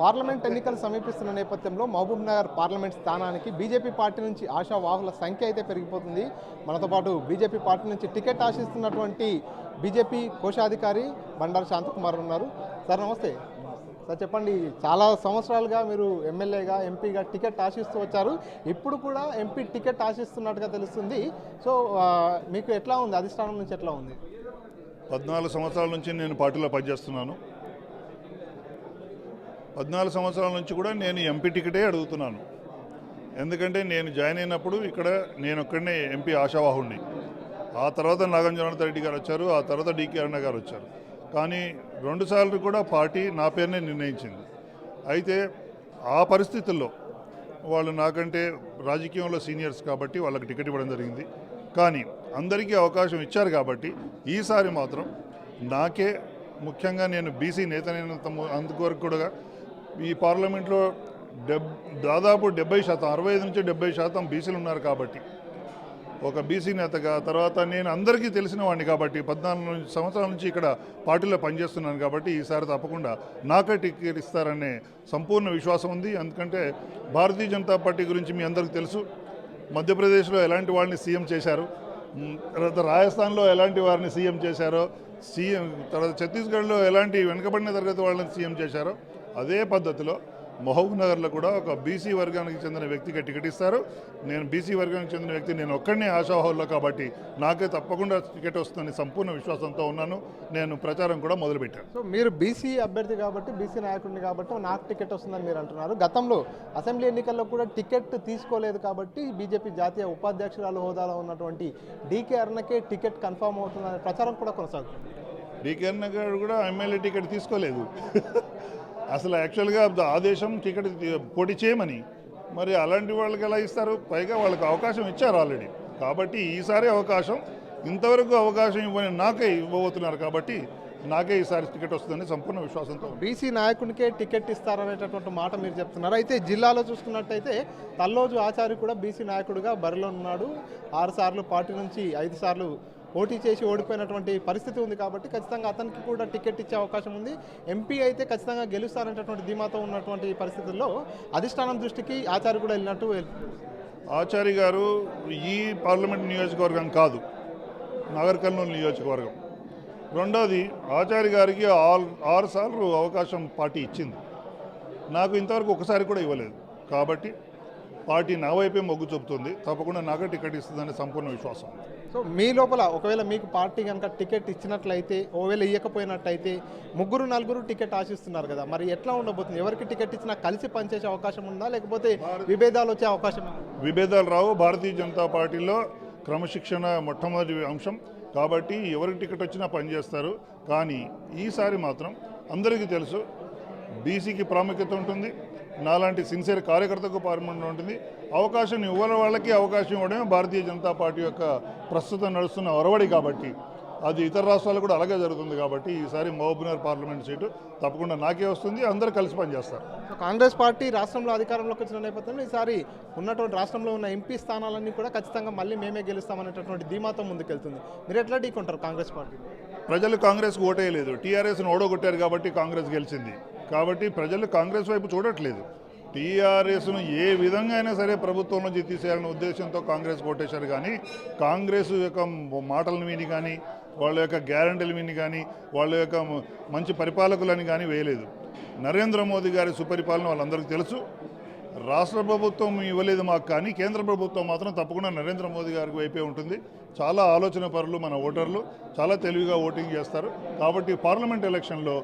Parliament ఎన్నికలు సమీపిస్తున్న నేపథ్యంలో మహబూబ్ నగర్ పార్లమెంట్ స్థానానికి బీజేపీ పార్టీ నుంచి ఆశావాహుల సంఖ్య అయితే పెరిగిపోతుంది. మనతో పాటు బీజేపీ పార్టీ నుంచి టికెట్ ఆశిస్తున్నటువంటి బీజేపీ కోశాధికారి బండారు శాంతకుమార్ ఉన్నారు. సార్ నమస్తే. సార్ చెప్పండి చాలా సంవత్సరాలుగా మీరు ఎమ్మెల్యేగా ఎంపీగా టికెట్ ఆశిస్తూ వచ్చారు. ఇప్పుడు కూడా ఎంపీ టికెట్ ఆశిస్తున్నట్టుగా తెలుస్తుంది. సో మీకు ఎట్లా ఉంది? అధిష్టానం నుంచి ఎట్లా ఉంది? పద్నాలుగు సంవత్సరాల నుంచి నేను పార్టీలో పనిచేస్తున్నాను. పద్నాలుగు సంవత్సరాల నుంచి కూడా నేను ఎంపీ టికెటే అడుగుతున్నాను. ఎందుకంటే నేను జాయిన్ అయినప్పుడు ఇక్కడ నేను ఒక్కడనే ఎంపీ ఆశావాహుణ్ణి. ఆ తర్వాత నాగం రెడ్డి గారు వచ్చారు ఆ తర్వాత డికే అన్న గారు వచ్చారు. కానీ రెండుసార్లు కూడా పార్టీ నా పేరునే నిర్ణయించింది. అయితే ఆ పరిస్థితుల్లో వాళ్ళు నాకంటే రాజకీయంలో సీనియర్స్ కాబట్టి వాళ్ళకి టికెట్ ఇవ్వడం జరిగింది. కానీ అందరికీ అవకాశం ఇచ్చారు కాబట్టి ఈసారి మాత్రం నాకే ముఖ్యంగా నేను బీసీ నేతనైనంత ము- అందువరకు కూడా ఈ పార్లమెంట్లో డెబ్ దాదాపు డెబ్బై శాతం అరవై ఐదు నుంచి డెబ్బై శాతం బీసీలు ఉన్నారు కాబట్టి. ఒక బీసీ నేతగా తర్వాత నేను అందరికీ తెలిసిన వాడిని కాబట్టి పద్నాలుగు నుంచి- సంవత్సరాల నుంచి ఇక్కడ పార్టీలో పనిచేస్తున్నాను కాబట్టి ఈసారి తప్పకుండా నాకే టికెట్ ఇస్తారనే సంపూర్ణ విశ్వాసం ఉంది. ఎందుకంటే భారతీయ జనతా పార్టీ గురించి మీ అందరికీ తెలుసు. మధ్యప్రదేశ్లో ఎలాంటి వాళ్ళని సీఎం చేశారు? తర్వాత రాజస్థాన్లో ఎలాంటి వారిని సీఎం చేశారో? సీఎం తర్వాత ఛత్తీస్గఢ్లో ఎలాంటి వెనుకబడిన తరగతి వాళ్ళని సీఎం చేశారో? అదే పద్ధతిలో మహబూబ్ నగర్లో కూడా ఒక బీసీ వర్గానికి చెందిన వ్యక్తికి టికెట్ ఇస్తారు. నేను బీసీ వర్గానికి చెందిన వ్యక్తి నేను ఒక్కడనే ఆశాహోల్లో కాబట్టి నాకే తప్పకుండా టికెట్ వస్తుందని సంపూర్ణ విశ్వాసంతో ఉన్నాను. నేను ప్రచారం కూడా మొదలుపెట్టాను. సో మీరు బీసీ అభ్యర్థి కాబట్టి బీసీ నాయకుడిని కాబట్టి నాకు టికెట్ వస్తుందని మీరు అంటున్నారు. గతంలో అసెంబ్లీ ఎన్నికల్లో కూడా టికెట్ తీసుకోలేదు కాబట్టి బీజేపీ జాతీయ ఉపాధ్యక్షురాలు హోదాలో ఉన్నటువంటి డీకే అరుణకే టికెట్ కన్ఫర్మ్ అవుతుందనే ప్రచారం కూడా కొనసాగుతుంది. డీకే అన్న గారు కూడా ఎమ్మెల్యే టికెట్ తీసుకోలేదు. అసలు యాక్చువల్గా ఆదేశం టికెట్ పోటీ చేయమని మరి అలాంటి వాళ్ళకి ఎలా ఇస్తారు? పైగా వాళ్ళకి అవకాశం ఇచ్చారు ఆల్రెడీ కాబట్టి ఈసారి అవకాశం ఇంతవరకు అవకాశం ఇవ్వని నాకే ఇవ్వబోతున్నారు కాబట్టి నాకే ఈసారి టికెట్ వస్తుందని సంపూర్ణ విశ్వాసంతో బీసీ నాయకునికే టికెట్ ఇస్తారనేటటువంటి మాట మీరు చెప్తున్నారు. అయితే జిల్లాలో చూసుకున్నట్టయితే తల్లోజు ఆచారి కూడా బీసీ నాయకుడిగా బరిలో ఉన్నాడు. ఆరు సార్లు పార్టీ నుంచి ఐదు సార్లు పోటీ చేసి ఓడిపోయినటువంటి పరిస్థితి ఉంది కాబట్టి ఖచ్చితంగా అతనికి కూడా టికెట్ ఇచ్చే అవకాశం ఉంది. ఎంపీ అయితే ఖచ్చితంగా గెలుస్తారనేటటువంటి ధీమాతో ఉన్నటువంటి పరిస్థితుల్లో అధిష్టానం దృష్టికి ఆచార్య కూడా వెళ్ళినట్టు ఆచారి గారు ఈ పార్లమెంట్ నియోజకవర్గం కాదు నగర్ కర్నూలు నియోజకవర్గం. రెండోది ఆచార్య గారికి ఆల్ ఆరు సార్లు అవకాశం పార్టీ ఇచ్చింది. నాకు ఇంతవరకు ఒకసారి కూడా ఇవ్వలేదు. కాబట్టి పార్టీ నా వైపే మొగ్గు చూపుతుంది. తప్పకుండా నాకే టికెట్ ఇస్తుందనే సంపూర్ణ విశ్వాసం. సో మీ లోపల ఒకవేళ మీకు పార్టీ కనుక టికెట్ ఇచ్చినట్లయితే ఒకవేళ ఇవ్వకపోయినట్టయితే ముగ్గురు నలుగురు టికెట్ ఆశిస్తున్నారు కదా. మరి ఎట్లా ఉండబోతుంది? ఎవరికి టికెట్ ఇచ్చినా కలిసి పనిచేసే అవకాశం ఉందా? లేకపోతే విభేదాలు వచ్చే అవకాశం ఉందా? విభేదాలు రావు. భారతీయ జనతా పార్టీలో క్రమశిక్షణ మొట్టమొదటి అంశం. కాబట్టి ఎవరికి టికెట్ వచ్చినా పనిచేస్తారు. కానీ ఈసారి మాత్రం అందరికీ తెలుసు బీసీకి ప్రాముఖ్యత ఉంటుంది నాలాంటి సిన్సియర్ కార్యకర్తకు ప్రాముఖ్యత ఉంటుంది. అవకాశం ఇవ్వని వాళ్ళకి అవకాశం ఇవ్వడమే భారతీయ జనతా పార్టీ యొక్క ప్రస్తుతం నడుస్తున్న ఒరవడి కాబట్టి అది ఇతర రాష్ట్రాలు కూడా అలాగే జరుగుతుంది కాబట్టి ఈసారి మహబూబ్నగర్ పార్లమెంట్ సీటు తప్పకుండా నాకే వస్తుంది. అందరూ కలిసి పనిచేస్తారు. కాంగ్రెస్ పార్టీ రాష్ట్రంలో అధికారంలోకి వచ్చిన నేపథ్యంలో ఈసారి ఉన్నటువంటి రాష్ట్రంలో ఉన్న ఎంపీ స్థానాలన్నీ కూడా ఖచ్చితంగా మళ్ళీ మేమే గెలుస్తామనేటటువంటి ధీమాతో ముందుకెళ్తుంది. మీరు ఎట్లా ఢీకొంటారు కాంగ్రెస్ పార్టీ ప్రజలు కాంగ్రెస్కు ఓటేయలేదు. టీఆర్ఎస్ను ఓడగొట్టారు కాబట్టి కాంగ్రెస్ గెలిచింది. కాబట్టి ప్రజలు కాంగ్రెస్ వైపు చూడట్లేదు. టీఆర్ఎస్ను ఏ విధంగా అయినా సరే ప్రభుత్వం నుంచి తీసేయాలనే ఉద్దేశంతో కాంగ్రెస్ కొట్టేశారు కానీ కాంగ్రెస్ యొక్క మాటలను విని కానీ వాళ్ళ యొక్క గ్యారంటీలు విని కానీ వాళ్ళ యొక్క మంచి పరిపాలకులని కానీ వేయలేదు. నరేంద్ర మోదీ గారి సుపరిపాలన వాళ్ళందరికీ తెలుసు. రాష్ట్ర ప్రభుత్వం ఇవ్వలేదు మాకు కానీ కేంద్ర ప్రభుత్వం మాత్రం తప్పకుండా నరేంద్ర మోదీ గారికి వైపే ఉంటుంది. చాలా ఆలోచన పరులు మన ఓటర్లు చాలా తెలివిగా ఓటింగ్ చేస్తారు. కాబట్టి పార్లమెంట్ ఎలక్షన్లో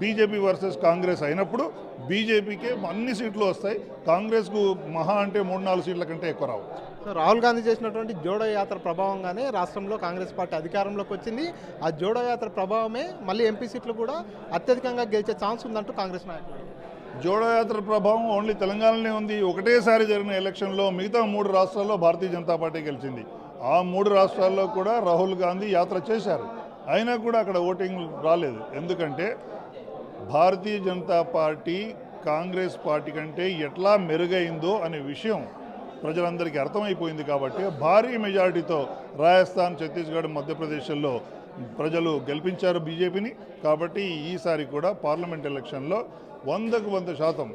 బీజేపీ వర్సెస్ కాంగ్రెస్ అయినప్పుడు బీజేపీకే అన్ని సీట్లు వస్తాయి. కాంగ్రెస్కు మహా అంటే మూడు నాలుగు సీట్ల కంటే ఎక్కువ రావు. రాహుల్ గాంధీ చేసినటువంటి జోడో యాత్ర ప్రభావంగానే రాష్ట్రంలో కాంగ్రెస్ పార్టీ అధికారంలోకి వచ్చింది. ఆ జోడో యాత్ర ప్రభావమే మళ్ళీ ఎంపీ సీట్లు కూడా అత్యధికంగా గెలిచే ఛాన్స్ ఉందంటూ కాంగ్రెస్ నాయకులు. జోడో యాత్ర ప్రభావం ఓన్లీ తెలంగాణలోనే ఉంది. ఒకటేసారి జరిగిన ఎలక్షన్లో మిగతా మూడు రాష్ట్రాల్లో భారతీయ జనతా పార్టీ గెలిచింది. ఆ మూడు రాష్ట్రాల్లో కూడా రాహుల్ గాంధీ యాత్ర చేశారు. అయినా కూడా అక్కడ ఓటింగ్ రాలేదు. ఎందుకంటే భారతీయ జనతా పార్టీ కాంగ్రెస్ పార్టీ కంటే ఎట్లా మెరుగైందో అనే విషయం ప్రజలందరికీ అర్థమైపోయింది కాబట్టి భారీ మెజారిటీతో రాజస్థాన్ ఛత్తీస్గఢ్ మధ్యప్రదేశ్లో ప్రజలు గెలిపించారు బీజేపీని. కాబట్టి ఈసారి కూడా పార్లమెంట్ ఎలక్షన్లో వందకు వంద శాతం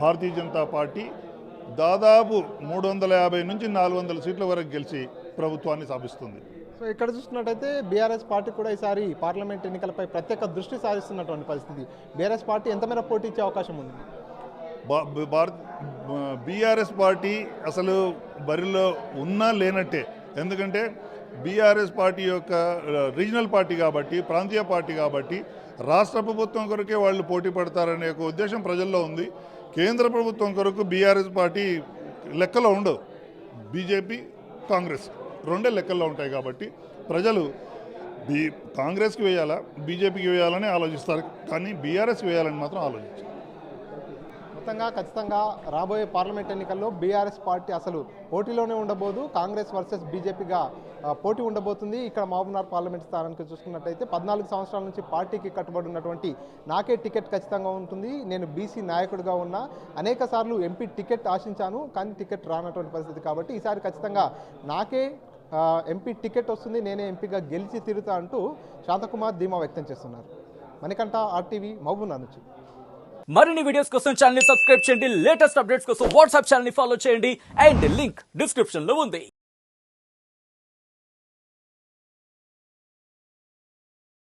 భారతీయ జనతా పార్టీ దాదాపు మూడు వందల యాభై నుంచి నాలుగు వందల సీట్ల వరకు గెలిచి ప్రభుత్వాన్ని స్థాపిస్తుంది. సో ఇక్కడ చూసినట్టయితే బీఆర్ఎస్ పార్టీ కూడా ఈసారి పార్లమెంట్ ఎన్నికలపై ప్రత్యేక దృష్టి సారిస్తున్నటువంటి పరిస్థితి. బీఆర్ఎస్ పార్టీ ఎంతమేర పోటీ ఇచ్చే అవకాశం ఉంది? భా- బీఆర్ఎస్ పార్టీ అసలు బరిలో ఉన్నా లేనట్టే. ఎందుకంటే బీఆర్ఎస్ పార్టీ యొక్క రీజనల్ పార్టీ కాబట్టి ప్రాంతీయ పార్టీ కాబట్టి రాష్ట్ర ప్రభుత్వం కొరకే వాళ్ళు పోటీ పడతారనే ఒక ఉద్దేశం ప్రజల్లో ఉంది. కేంద్ర ప్రభుత్వం కొరకు బీఆర్ఎస్ పార్టీ లెక్కలో ఉండదు బీజేపీ కాంగ్రెస్. రెండే లెక్కల్లో ఉంటాయి కాబట్టి ప్రజలు బీ కాంగ్రెస్కి వేయాలా బీజేపీకి వేయాలని ఆలోచిస్తారు. కానీ బీఆర్ఎస్కి వేయాలని మాత్రం ఆలోచించారు. మొత్తంగా ఖచ్చితంగా రాబోయే పార్లమెంట్ ఎన్నికల్లో బీఆర్ఎస్ పార్టీ అసలు పోటీలోనే ఉండబోదు. కాంగ్రెస్ వర్సెస్ బీజేపీగా పోటీ ఉండబోతుంది. ఇక్కడ మహబూబ్నగర్ పార్లమెంట్ స్థానానికి చూసుకున్నట్టయితే పద్నాలుగు సంవత్సరాల నుంచి పార్టీకి కట్టుబడి ఉన్నటువంటి నాకే టికెట్ ఖచ్చితంగా ఉంటుంది. నేను బీసీ నాయకుడిగా ఉన్నా అనేక సార్లు ఎంపీ టికెట్ ఆశించాను కానీ టికెట్ రానటువంటి పరిస్థితి. కాబట్టి ఈసారి ఖచ్చితంగా నాకే ఎంపీ టికెట్ వస్తుంది నేనే ఎంపీగా గెలిచి తిరుగుతా అంటూ శాంతకుమార్ ధీమా వ్యక్తం చేస్తున్నారు. మణికంఠ ఆర్టీవీ మహబూబ్నగర్ నుంచి. మరిన్ని వీడియోస్ కోసం ఛానల్ సబ్స్క్రైబ్ చేయండి. లేటెస్ట్ అప్డేట్స్ కోసం వాట్సాప్ ఛానల్ని ఫాలో చేయండి. అండ్ లింక్ డిస్క్రిప్షన్లో ఉంది.